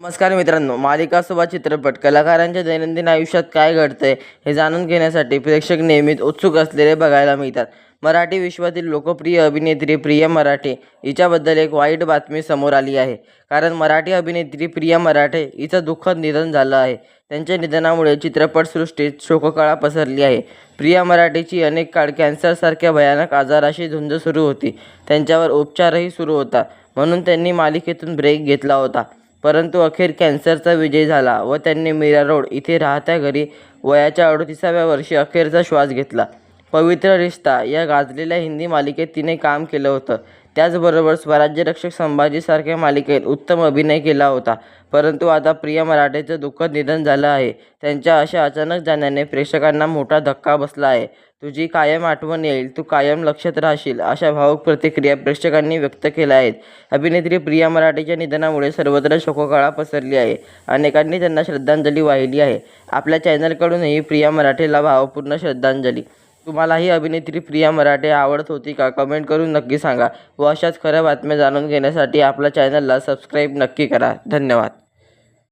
नमस्कार मित्रांनो मालिकासोबत चित्रपट कलाकारांच्या दैनंदिन आयुष्यात काय घडतंय हे जाणून घेण्यासाठी प्रेक्षक नेहमीच उत्सुक असलेले बघायला मिळतात. मराठी विश्वातील लोकप्रिय अभिनेत्री प्रिया मराठे हिच्याबद्दल एक वाईट बातमी समोर आली आहे. कारण मराठी अभिनेत्री प्रिया मराठे हिचं दुःखद निधन झालं आहे. त्यांच्या निधनामुळे चित्रपटसृष्टीत शोककळा पसरली आहे. प्रिया मराठेची अनेक काळ कॅन्सरसारख्या भयानक आजाराशी झुंज सुरू होती. त्यांच्यावर उपचारही सुरू होता. म्हणून त्यांनी मालिकेतून ब्रेक घेतला होता. परंतु अखेर कॅन्सरचा विजय झाला व त्यांनी मीरा रोड इथे राहत्या घरी वयाच्या अडतीसाव्या वर्षी अखेरचा श्वास घेतला. पवित्र रिश्ता या गाजलेल्या हिंदी मालिकेत तिने काम केलं होतं. त्याचबरोबर स्वराज्यरक्षक संभाजीसारख्या मालिकेत उत्तम अभिनय केला होता. परंतु आता प्रिया मराठेचं दुःखद निधन झालं आहे. त्यांच्या अशा अचानक जाण्याने प्रेक्षकांना मोठा धक्का बसला आहे. तुझी कायम आठवण येईल तू कायम लक्षात राहशील अशा भावुक प्रतिक्रिया प्रेक्षकांनी व्यक्त केल्या आहेत. अभिनेत्री प्रिया मराठेच्या निधनामुळे सर्वत्र शोककळा पसरली आहे. अनेकांनी त्यांना श्रद्धांजली वाहिली आहे. आपल्या चॅनलकडूनही प्रिया मराठेला भावपूर्ण श्रद्धांजली. तुम्हालाही अभिनेत्री प्रिया मराठे आवडत होती का? कमेंट करून नक्की सांगा. व अशाच खऱ्या बातम्या जाणून घेण्यासाठी आपल्या चॅनलला सबस्क्राईब नक्की करा. धन्यवाद.